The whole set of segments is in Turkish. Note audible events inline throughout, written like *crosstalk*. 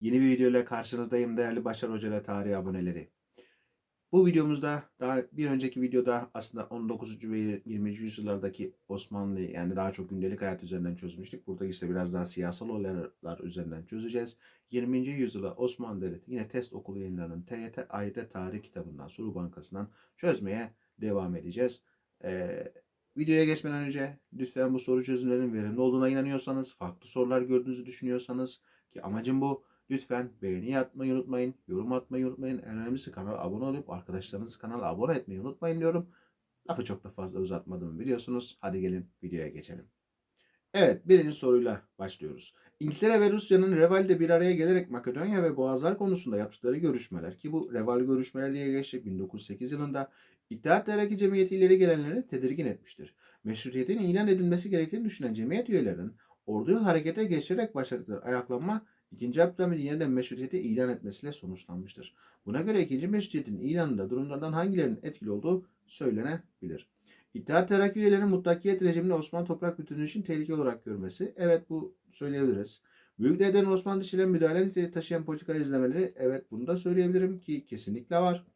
Yeni bir video ile karşınızdayım değerli Başar Hoca ile tarih aboneleri. Bu videomuzda daha bir önceki videoda aslında 19. ve 20. yüzyıllardaki Osmanlı yani daha çok gündelik hayat üzerinden çözmüştük. Burada ise biraz daha siyasal olaylar üzerinden çözeceğiz. 20. yüzyıla Osmanlı Devleti yine test okulu yayınlarının TYT AYT tarih kitabından Soru Bankası'ndan çözmeye devam edeceğiz. Ee, videoya geçmeden önce lütfen bu soru çözümlerinin verimli olduğuna inanıyorsanız, farklı sorular gördüğünüzü düşünüyorsanız ki amacım bu. Lütfen beğeni atmayı unutmayın, yorum atmayı unutmayın. En önemlisi kanala abone olup arkadaşlarınızı kanala abone etmeyi unutmayın diyorum. Lafı çok da fazla uzatmadım biliyorsunuz. Hadi gelin videoya geçelim. Evet birinci soruyla başlıyoruz. İngiltere ve Rusya'nın Reval'de bir araya gelerek Makedonya ve Boğazlar konusunda yaptıkları görüşmeler ki bu Reval görüşmeler diye geçecek 1908 yılında İttihat Terakki Cemiyeti ileri gelenleri tedirgin etmiştir. Meşrutiyetin ilan edilmesi gerektiğini düşünen cemiyet üyelerinin orduyu harekete geçirerek başladıkları ayaklanma 2. Abdülhamid'in yeniden meşrutiyeti ilan etmesiyle sonuçlanmıştır. Buna göre 2. Meşrutiyetin ilanında durumlardan hangilerinin etkili olduğu söylenebilir. İttihat Terakki üyelerinin mutlakiyet rejimini Osmanlı toprak bütünlüğü için tehlike olarak görmesi. Evet bu söyleyebiliriz. Büyük Dede'nin Osmanlı dışıyla müdahale niteliği taşıyan politikalar izlemeleri. Evet bunu da söyleyebilirim ki kesinlikle var.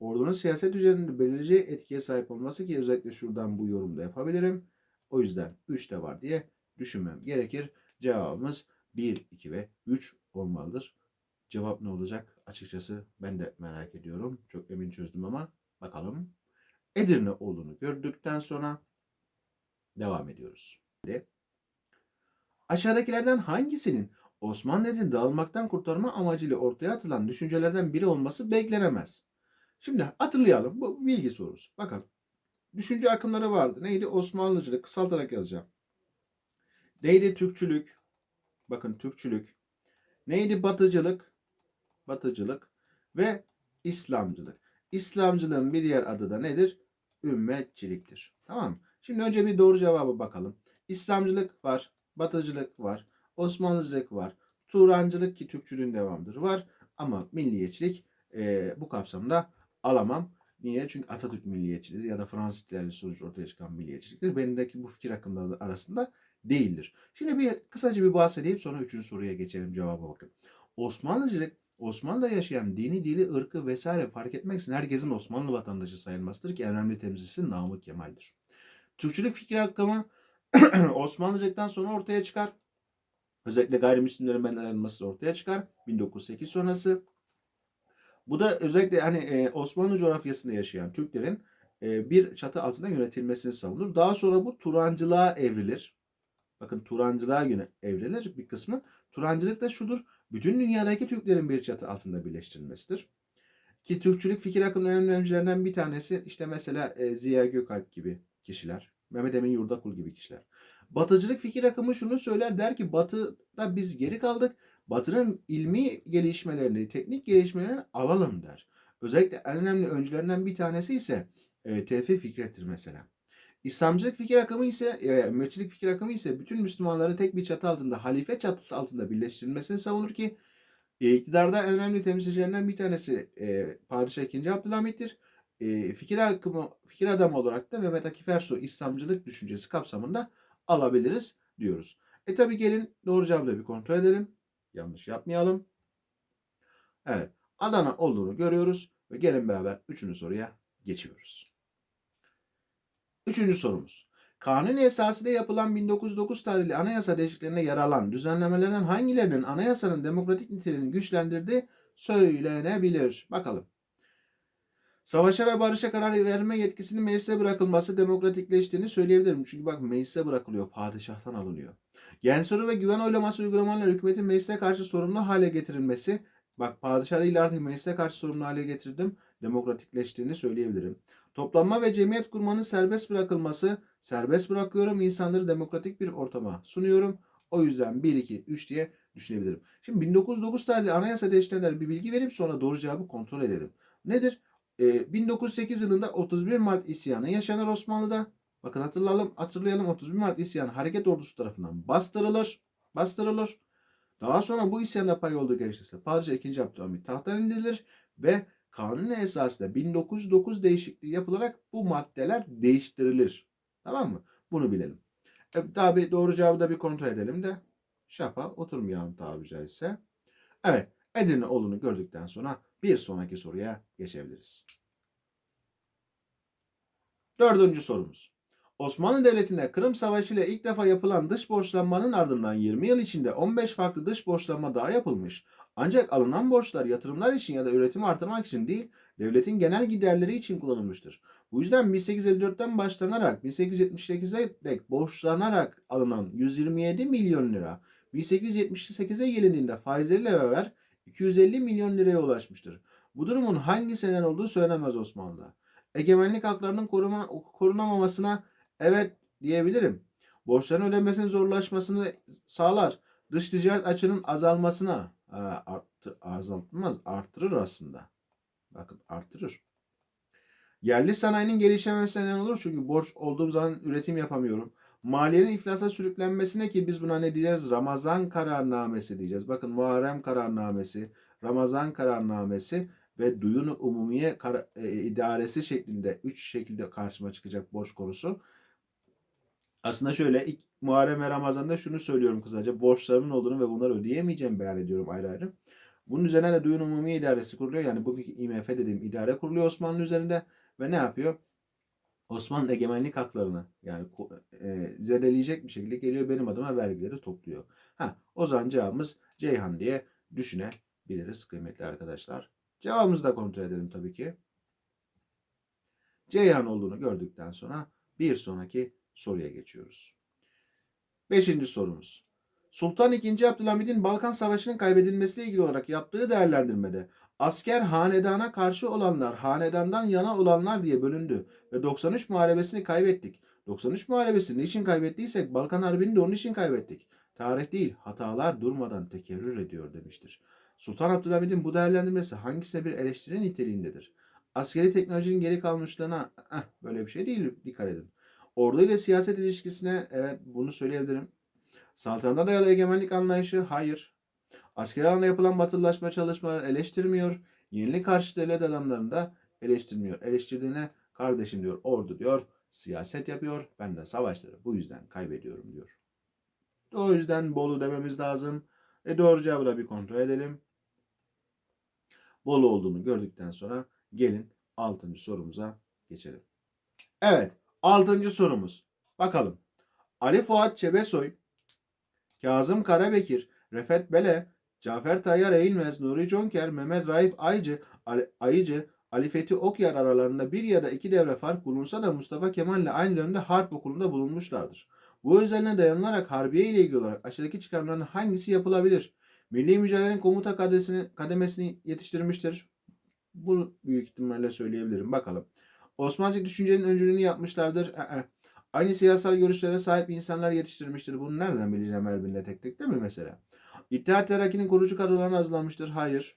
Ordunun siyaset üzerinde belirleyici etkiye sahip olması ki özellikle şuradan bu yorumda yapabilirim. O yüzden 3 de var diye düşünmem gerekir. Cevabımız 1, 2 ve 3 olmalıdır. Cevap ne olacak? Açıkçası ben de merak ediyorum. Çok emin çözdüm ama bakalım. Edirne olduğunu gördükten sonra devam ediyoruz. Aşağıdakilerden hangisinin Osmanlı Devleti'ni dağılmaktan kurtarma amacıyla ortaya atılan düşüncelerden biri olması beklenemez? Şimdi hatırlayalım. Bu bilgi sorusu. Bakalım. Düşünce akımları vardı. Neydi? Osmanlıcılık. Kısaltarak yazacağım. Neydi? Türkçülük. Bakın Türkçülük. Neydi? Batıcılık. Batıcılık. Ve İslamcılık. İslamcılığın bir diğer adı da nedir? Ümmetçiliktir. Tamam mı? Şimdi önce bir doğru cevaba bakalım. İslamcılık var. Batıcılık var. Osmanlıcılık var. Turancılık ki Türkçülüğün devamıdır var. Ama milliyetçilik e, bu kapsamda alamam. Niye? Çünkü Atatürk milliyetçidir ya da Fransız ihtilali sonucu ortaya çıkan milliyetçiliktir. Benimdeki bu fikir akımları arasında değildir. Şimdi bir kısaca bir bahsedeyim sonra üçüncü soruya geçelim cevaba bakın. Osmanlıcılık Osmanlı'da yaşayan dini, dili, ırkı vesaire fark etmeksizin herkesin Osmanlı vatandaşı sayılmasıdır ki en önemli temsilcisi Namık Kemal'dir. Türkçülük fikir akımı *clears throat* Osmanlıcılıktan sonra ortaya çıkar. Özellikle gayrimüslimlerin benden ayrılması ortaya çıkar. 1908 sonrası. Bu da özellikle hani e, Osmanlı coğrafyasında yaşayan Türklerin e, bir çatı altında yönetilmesini savunur. Daha sonra bu Turancılığa evrilir. Bakın Turancılığa göre evrilir bir kısmı. Turancılık da şudur. Bütün dünyadaki Türklerin bir çatı altında birleştirilmesidir. Ki Türkçülük fikir akımının önemli öncülerinden bir tanesi işte mesela e, Ziya Gökalp gibi kişiler. Mehmet Emin Yurdakul gibi kişiler. Batıcılık fikir akımı şunu söyler der ki Batı'da biz geri kaldık. Batı'nın ilmi gelişmelerini, teknik gelişmelerini alalım der. Özellikle en önemli öncülerinden bir tanesi ise e, Tevfik Fikret'tir mesela. İslamcılık fikir akımı ise, e, Ümmetçilik fikir akımı ise bütün Müslümanları tek bir çatı altında, halife çatısı altında birleştirilmesini savunur ki e, iktidarda en önemli temsilcilerinden bir tanesi e, Padişah II. Abdülhamit'tir. E, fikir akımı, fikir adamı olarak da Mehmet Akif Ersoy İslamcılık düşüncesi kapsamında alabiliriz diyoruz. E tabi gelin doğru cevabı da bir kontrol edelim. Yanlış yapmayalım. Evet. Adana olduğunu görüyoruz ve gelin beraber üçüncü soruya geçiyoruz. Üçüncü sorumuz. Kanuni esasıyla yapılan 1909 tarihli anayasa değişikliklerine yer alan düzenlemelerden hangilerinin anayasanın demokratik niteliğini güçlendirdiği söylenebilir. Bakalım. Savaşa ve barışa karar verme yetkisinin meclise bırakılması demokratikleştiğini söyleyebilirim. Çünkü bak meclise bırakılıyor, padişahtan alınıyor. Gen soru ve güven oylaması uygulamalarıyla hükümetin meclise karşı sorumlu hale getirilmesi. Bak padişah değil artık meclise karşı sorumlu hale getirdim. Demokratikleştiğini söyleyebilirim. Toplanma ve cemiyet kurmanın serbest bırakılması. Serbest bırakıyorum insanları demokratik bir ortama sunuyorum. O yüzden 1, 2, 3 diye düşünebilirim. Şimdi 1909 tarihli anayasa değişikliğine bir bilgi verip sonra doğru cevabı kontrol edelim. Nedir? Ee, 1908 yılında 31 Mart isyanı yaşanır Osmanlı'da. Bakın hatırlayalım, hatırlayalım 31 Mart isyanı hareket ordusu tarafından bastırılır. Bastırılır. Daha sonra bu isyanda pay olduğu gerekçesiyle Padişah 2. Abdülhamit tahttan indirilir ve kanuni esasında 1909 değişikliği yapılarak bu maddeler değiştirilir. Tamam mı? Bunu bilelim. E, tabi doğru cevabı da bir kontrol edelim de şapa oturmayalım tabiri caizse. Evet, Edirneoğlu'nu gördükten sonra bir sonraki soruya geçebiliriz. Dördüncü sorumuz. Osmanlı Devleti'nde Kırım Savaşı ile ilk defa yapılan dış borçlanmanın ardından 20 yıl içinde 15 farklı dış borçlanma daha yapılmış. Ancak alınan borçlar yatırımlar için ya da üretimi artırmak için değil, devletin genel giderleri için kullanılmıştır. Bu yüzden 1854'ten başlanarak 1878'e dek borçlanarak alınan 127 milyon lira 1878'e gelindiğinde faizleriyle beraber 250 milyon liraya ulaşmıştır. Bu durumun hangi seneden olduğu söylenemez Osmanlı'da. Egemenlik haklarının koruma, korunamamasına evet diyebilirim. Borçların ödemesinin zorlaşmasını sağlar. Dış ticaret açının azalmasına e, arttı, azaltmaz, artırır aslında. Bakın artırır. Yerli sanayinin gelişememesine neden olur çünkü borç olduğum zaman üretim yapamıyorum. Maliyenin iflasa sürüklenmesine ki biz buna ne diyeceğiz? Ramazan kararnamesi diyeceğiz. Bakın Muharrem kararnamesi, Ramazan kararnamesi ve duyun umumiye kar- e, idaresi şeklinde üç şekilde karşıma çıkacak borç konusu. Aslında şöyle ilk Muharrem ve Ramazan'da şunu söylüyorum kısaca. Borçlarımın olduğunu ve bunları ödeyemeyeceğim beyan ediyorum ayrı ayrı. Bunun üzerine de duyun umumi idaresi kuruluyor. Yani bugünkü IMF dediğim idare kuruluyor Osmanlı üzerinde ve ne yapıyor? Osmanlı egemenlik haklarını yani e, zedeleyecek bir şekilde geliyor benim adıma vergileri topluyor. Ha, o zaman cevabımız Ceyhan diye düşünebiliriz kıymetli arkadaşlar. Cevabımızı da kontrol edelim tabii ki. Ceyhan olduğunu gördükten sonra bir sonraki soruya geçiyoruz. Beşinci sorumuz. Sultan II. Abdülhamid'in Balkan Savaşı'nın kaybedilmesiyle ilgili olarak yaptığı değerlendirmede asker hanedana karşı olanlar, hanedandan yana olanlar diye bölündü ve 93 muharebesini kaybettik. 93 muharebesini niçin kaybettiysek Balkan Harbi'ni de onun için kaybettik. Tarih değil, hatalar durmadan tekerrür ediyor demiştir. Sultan Abdülhamid'in bu değerlendirmesi hangisine bir eleştiri niteliğindedir? Askeri teknolojinin geri kalmışlığına eh, böyle bir şey değil dikkat edin. Ordu ile siyaset ilişkisine evet bunu söyleyebilirim. Saltanata dayalı egemenlik anlayışı hayır. Askeri alanda yapılan batılılaşma çalışmaları eleştirmiyor. Yenilik karşı devlet adamlarını da eleştirmiyor. Eleştirdiğine kardeşim diyor ordu diyor siyaset yapıyor. Ben de savaşları bu yüzden kaybediyorum diyor. O yüzden Bolu dememiz lazım. E doğru cevabı da bir kontrol edelim. Bolu olduğunu gördükten sonra gelin 6. sorumuza geçelim. Evet 6. sorumuz. Bakalım. Ali Fuat Çebesoy, Kazım Karabekir, Refet Bele, Cafer Tayyar Eğilmez, Nuri Conker, Mehmet Raif Aycı, Ali, Ayıcı, Ali Fethi Okyar aralarında bir ya da iki devre fark bulunsa da Mustafa Kemal ile aynı dönemde Harp Okulu'nda bulunmuşlardır. Bu özelliğine dayanılarak Harbiye ile ilgili olarak aşağıdaki çıkarımların hangisi yapılabilir? Milli mücadelenin komuta kadesini, kademesini yetiştirmiştir. Bu büyük ihtimalle söyleyebilirim. Bakalım. Osmanlıcı düşüncenin öncülüğünü yapmışlardır. Aynı siyasal görüşlere sahip insanlar yetiştirmiştir. Bunu nereden bileceğim Erbil'de tek tek değil mi mesela? İttihat Terakki'nin kurucu kadrolarını hazırlamıştır. Hayır.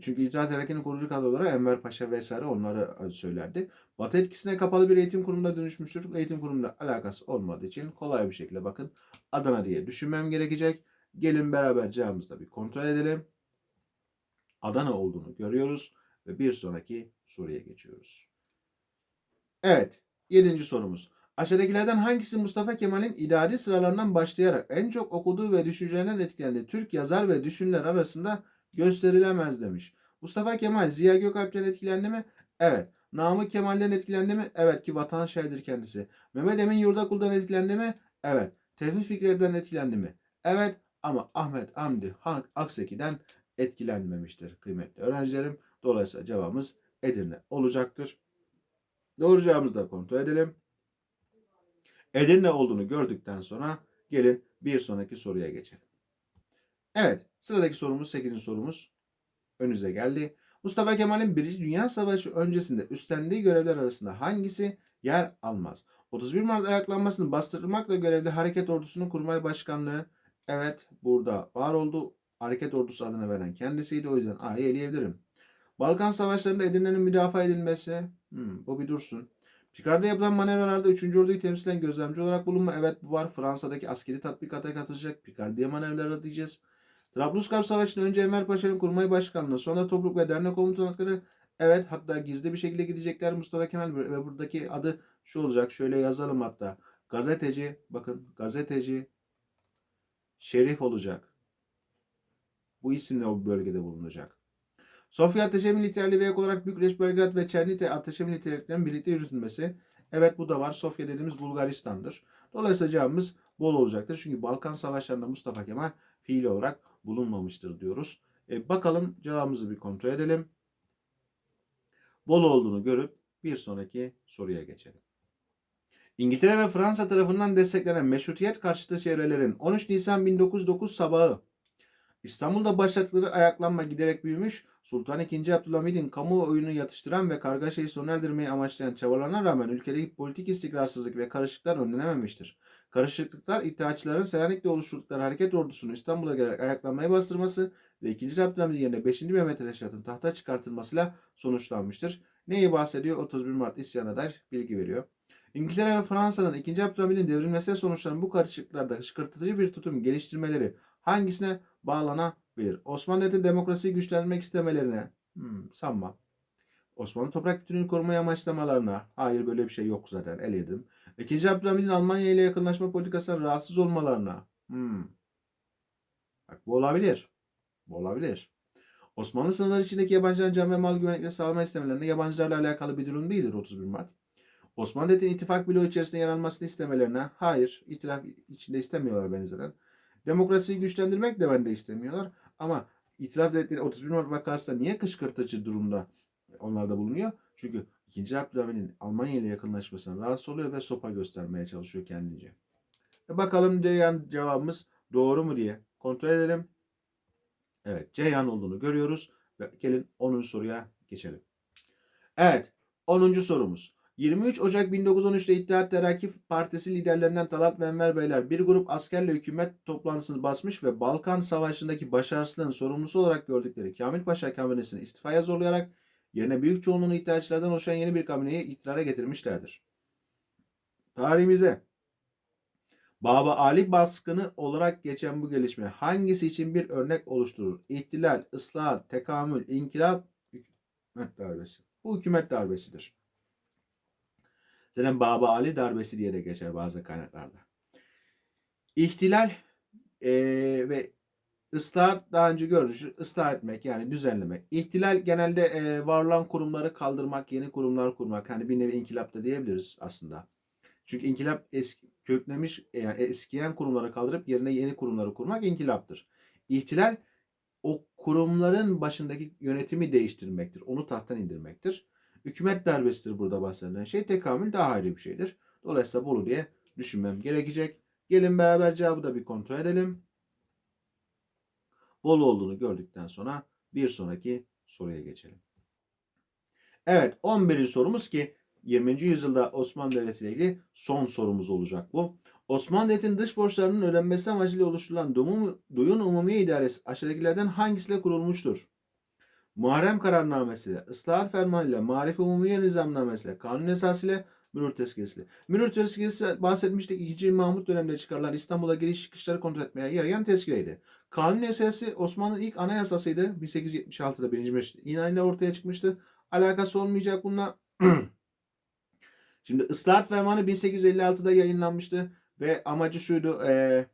Çünkü İttihat Terakki'nin kurucu kadroları Enver Paşa vesaire onları söylerdi. Batı etkisine kapalı bir eğitim kurumunda dönüşmüştür. Eğitim kurumuyla alakası olmadığı için kolay bir şekilde bakın Adana diye düşünmem gerekecek. Gelin beraber cevabımızı da bir kontrol edelim. Adana olduğunu görüyoruz ve bir sonraki soruya geçiyoruz. Evet, yedinci sorumuz. Aşağıdakilerden hangisi Mustafa Kemal'in idadi sıralarından başlayarak en çok okuduğu ve düşüncelerinden etkilendiği Türk yazar ve düşünler arasında gösterilemez demiş. Mustafa Kemal Ziya Gökalp'ten etkilendi mi? Evet. Namık Kemal'den etkilendi mi? Evet ki vatan şairidir kendisi. Mehmet Emin Yurdakul'dan etkilendi mi? Evet. Tevfik Fikri'den etkilendi mi? Evet ama Ahmet Hamdi Akseki'den etkilenmemiştir kıymetli öğrencilerim. Dolayısıyla cevabımız Edirne olacaktır. Doğru cevabımızı da kontrol edelim. Edirne olduğunu gördükten sonra gelin bir sonraki soruya geçelim. Evet sıradaki sorumuz 8. sorumuz önünüze geldi. Mustafa Kemal'in 1. Dünya Savaşı öncesinde üstlendiği görevler arasında hangisi yer almaz? 31 Mart ayaklanmasını bastırmakla görevli hareket ordusunun kurmay başkanlığı evet burada var oldu. Hareket ordusu adını veren kendisiydi o yüzden A'yı eleyebilirim. Balkan Savaşları'nda Edirne'nin müdafaa edilmesi hmm, bu bir dursun. Picard'da yapılan manevralarda 3. orduyu temsilen gözlemci olarak bulunma. Evet bu var. Fransa'daki askeri tatbikata katılacak. Picard'ya manevraları diyeceğiz. Trablusgarp Savaşı'nda önce Enver Paşa'nın kurmay başkanlığı, sonra Tobruk ve dernek komutanlıkları evet hatta gizli bir şekilde gidecekler Mustafa Kemal ve buradaki adı şu olacak. Şöyle yazalım hatta. Gazeteci bakın gazeteci Şerif olacak. Bu isimle o bölgede bulunacak. Sofya Ateşe Militerliği ve ek olarak Bükreş, Belgrad ve Çernite Ateşe Militerliklerinin birlikte yürütülmesi. Evet bu da var. Sofya dediğimiz Bulgaristan'dır. Dolayısıyla cevabımız bol olacaktır. Çünkü Balkan Savaşları'nda Mustafa Kemal fiili olarak bulunmamıştır diyoruz. E, bakalım cevabımızı bir kontrol edelim. Bol olduğunu görüp bir sonraki soruya geçelim. İngiltere ve Fransa tarafından desteklenen meşrutiyet karşıtı çevrelerin 13 Nisan 1909 sabahı İstanbul'da başlattıkları ayaklanma giderek büyümüş, Sultan II. Abdülhamid'in kamuoyunu yatıştıran ve kargaşayı sona erdirmeyi amaçlayan çabalarına rağmen ülkedeki politik istikrarsızlık ve karışıklıklar önlenememiştir. Karışıklıklar iddiaçıların Selanik'te oluşturdukları hareket ordusunu İstanbul'a gelerek ayaklanmaya bastırması ve 2. Abdülhamid'in yerine 5. Mehmet Reşat'ın tahta çıkartılmasıyla sonuçlanmıştır. Neyi bahsediyor? 31 Mart isyanına dair bilgi veriyor. İngiltere ve Fransa'nın 2. Abdülhamid'in devrilmesiyle sonuçlanan bu karışıklıklarda hışkırtıcı bir tutum geliştirmeleri hangisine bağlanabilir? Osmanlı Devleti'nin demokrasiyi güçlendirmek istemelerine hmm, sanma. Osmanlı toprak bütünlüğünü korumaya amaçlamalarına hayır böyle bir şey yok zaten el yedim. İkinci Abdülhamid'in Almanya ile yakınlaşma politikasından rahatsız olmalarına hmm. Bak bu olabilir. Bu olabilir. Osmanlı sınırları içindeki yabancıların can ve mal güvenlikleri sağlama istemelerine yabancılarla alakalı bir durum değildir 31 Mart. Osmanlı Devleti'nin ittifak bloğu içerisinde yer almasını istemelerine hayır, itilaf içinde istemiyorlar beni zaten. Demokrasiyi güçlendirmek de bende istemiyorlar. Ama itilaf devletleri 31 Mart vakasında niye kışkırtıcı durumda onlar da bulunuyor? Çünkü 2. Abdülhamid'in Almanya ile yakınlaşmasına rahatsız oluyor ve sopa göstermeye çalışıyor kendince. E bakalım Ceyhan cevabımız doğru mu diye kontrol edelim. Evet Ceyhan olduğunu görüyoruz. Ve gelin 10. soruya geçelim. Evet 10. sorumuz. 23 Ocak 1913'te İttihat Terakki Partisi liderlerinden Talat ve Enver Beyler bir grup askerle hükümet toplantısını basmış ve Balkan Savaşı'ndaki başarısının sorumlusu olarak gördükleri Kamil Paşa kabinesini istifaya zorlayarak yerine büyük çoğunluğunu iddiaçılardan oluşan yeni bir kabineyi iktidara getirmişlerdir. Tarihimize Baba Ali baskını olarak geçen bu gelişme hangisi için bir örnek oluşturur? İhtilal, ıslahat, tekamül, inkılap, hükümet darbesi. Bu hükümet darbesidir. Zaten Baba Ali darbesi diye de geçer bazı kaynaklarda. İhtilal e, ve ıslahat daha önce gördük. Islah etmek yani düzenlemek. İhtilal genelde e, var olan kurumları kaldırmak, yeni kurumlar kurmak. Hani bir nevi inkılap da diyebiliriz aslında. Çünkü inkılap eski, köklemiş yani eskiyen kurumları kaldırıp yerine yeni kurumları kurmak inkılaptır. İhtilal o kurumların başındaki yönetimi değiştirmektir. Onu tahttan indirmektir. Hükümet darbesidir burada bahsedilen şey. Tekamül daha ayrı bir şeydir. Dolayısıyla Bolu diye düşünmem gerekecek. Gelin beraber cevabı da bir kontrol edelim. Bolu olduğunu gördükten sonra bir sonraki soruya geçelim. Evet 11. sorumuz ki 20. yüzyılda Osmanlı Devleti ile ilgili son sorumuz olacak bu. Osmanlı Devleti'nin dış borçlarının ödenmesi amacıyla oluşturulan Duyun Umumiye İdaresi aşağıdakilerden hangisiyle kurulmuştur? Muharrem kararnamesiyle, ıslahat fermanıyla, marif umumiye nizamnamesiyle, kanun esasıyla, Münir tezkiresi. Münir tezkiresi bahsetmiştik 2. Mahmut döneminde çıkarılan İstanbul'a giriş çıkışları kontrol etmeye yarayan tezkireydi. Kanun esası Osmanlı'nın ilk anayasasıydı. 1876'da 1. Meşrut ile ortaya çıkmıştı. Alakası olmayacak bununla. *clears throat* Şimdi ıslahat fermanı 1856'da yayınlanmıştı ve amacı şuydu e,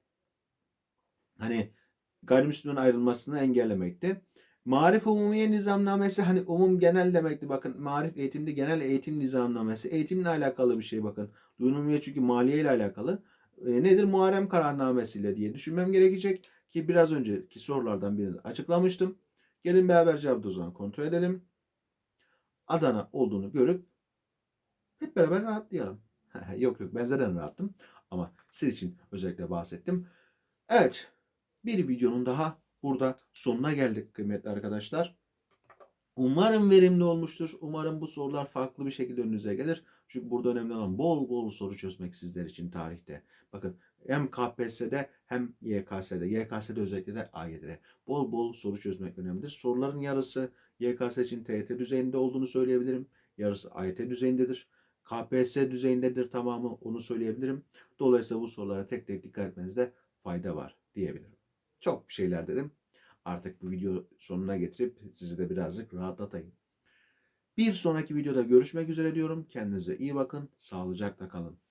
hani gayrimüslimlerin ayrılmasını engellemekti. Marif Umumiye Nizamnamesi hani umum genel demekti bakın. Marif eğitimde genel eğitim nizamnamesi. Eğitimle alakalı bir şey bakın. Duyunumiye çünkü maliye ile alakalı. E, nedir? Muharrem kararnamesiyle diye düşünmem gerekecek. Ki biraz önceki sorulardan birini açıklamıştım. Gelin beraber cevabı o kontrol edelim. Adana olduğunu görüp hep beraber rahatlayalım. *laughs* yok yok ben zaten rahattım. Ama sizin için özellikle bahsettim. Evet. Bir videonun daha burada sonuna geldik kıymetli arkadaşlar. Umarım verimli olmuştur. Umarım bu sorular farklı bir şekilde önünüze gelir. Çünkü burada önemli olan bol bol soru çözmek sizler için tarihte. Bakın hem KPSS'de hem YKS'de. YKS'de özellikle de AYT'de. Bol bol soru çözmek önemlidir. Soruların yarısı YKS için TYT düzeyinde olduğunu söyleyebilirim. Yarısı AYT düzeyindedir. KPSS düzeyindedir tamamı onu söyleyebilirim. Dolayısıyla bu sorulara tek tek dikkat etmenizde fayda var diyebilirim. Çok bir şeyler dedim. Artık bu video sonuna getirip sizi de birazcık rahatlatayım. Bir sonraki videoda görüşmek üzere diyorum. Kendinize iyi bakın. Sağlıcakla kalın.